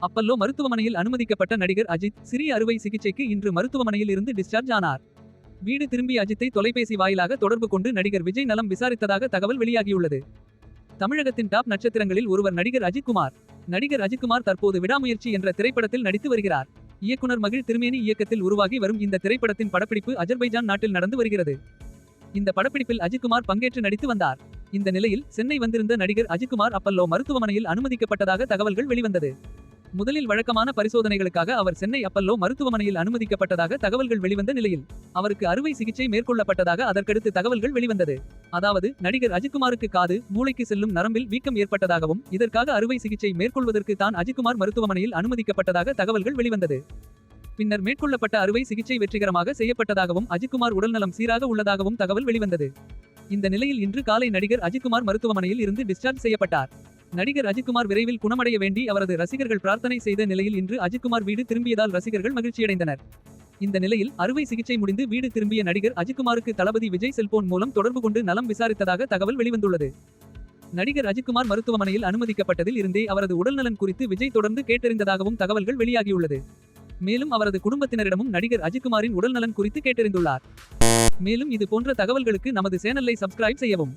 Apollo மருத்துவமனையில் அனுமதிக்கப்பட்ட நடிகர் அஜித் சிறிய அறுவை சிகிச்சைக்கு இன்று மருத்துவமனையில் இருந்து டிஸ்சார்ஜ் ஆனார். வீடு திரும்பிய அஜித்தை தொலைபேசி வாயிலாக தொடர்பு கொண்டு நடிகர் விஜய் நலம் விசாரித்ததாக தகவல் வெளியாகியுள்ளது. தமிழகத்தின் டாப் நட்சத்திரங்களில் ஒருவர் நடிகர் அஜித் குமார். நடிகர் அஜித்குமார் தற்போது விடாமுயற்சி என்ற திரைப்படத்தில் நடித்து வருகிறார். இயக்குனர் மகிழ் திருமேனி இயக்கத்தில் உருவாகி வரும் இந்த திரைப்படத்தின் படப்பிடிப்பு அஜர்பைஜான் நாட்டில் நடந்து வருகிறது. இந்த படப்பிடிப்பில் அஜித்குமார் பங்கேற்று நடித்து வந்தார். இந்த நிலையில் சென்னை வந்திருந்த நடிகர் அஜித்குமார் அப்பல்லோ மருத்துவமனையில் அனுமதிக்கப்பட்டதாக தகவல்கள் வெளிவந்தது. முதலில் வழக்கமான பரிசோதனைகளுக்காக அவர் சென்னை அப்பல்லோ மருத்துவமனையில் அனுமதிக்கப்பட்டதாக தகவல்கள் வெளிவந்த நிலையில் அவருக்கு அறுவை சிகிச்சை மேற்கொள்ளப்பட்டதாக அதற்கடுத்து தகவல்கள் வெளிவந்தது. அதாவது நடிகர் அஜித்குமாருக்கு காது மூளைக்கு செல்லும் நரம்பில் வீக்கம் ஏற்பட்டதாகவும் இதற்காக அறுவை சிகிச்சை மேற்கொள்வதற்கு தான் அஜித்குமார் மருத்துவமனையில் அனுமதிக்கப்பட்டதாக தகவல்கள் வெளிவந்தது. பின்னர் மேற்கொள்ளப்பட்ட அறுவை சிகிச்சை வெற்றிகரமாக செய்யப்பட்டதாகவும் அஜித்குமார் உடல்நலம் சீராக உள்ளதாகவும் தகவல் வெளிவந்தது. இந்த நிலையில் இன்று காலை நடிகர் அஜித்குமார் மருத்துவமனையில் இருந்து டிஸ்சார்ஜ் செய்யப்பட்டார். நடிகர் அஜித்குமார் விரைவில் குணமடைய வேண்டி அவரது ரசிகர்கள் பிரார்த்தனை செய்த நிலையில் இன்று அஜித்குமார் வீடு திரும்பியதால் ரசிகர்கள் மகிழ்ச்சியடைந்தனர். இந்த நிலையில் அறுவை சிகிச்சை முடிந்து வீடு திரும்பிய நடிகர் அஜித்குமாருக்கு தளபதி விஜய் செல்போன் மூலம் தொடர்பு கொண்டு நலம் விசாரித்ததாக தகவல் வெளிவந்துள்ளது. நடிகர் அஜித்குமார் மருத்துவமனையில் அனுமதிக்கப்பட்டதில் இருந்தே அவரது உடல்நலன் குறித்து விஜய் தொடர்ந்து கேட்டறிந்ததாகவும் தகவல்கள் வெளியாகியுள்ளது. மேலும் அவரது குடும்பத்தினரிடமும் நடிகர் அஜித்குமாரின் உடல்நலன் குறித்து கேட்டறிந்துள்ளார். மேலும் இது போன்ற தகவல்களுக்கு நமது சேனலை சப்ஸ்கிரைப் செய்யவும்.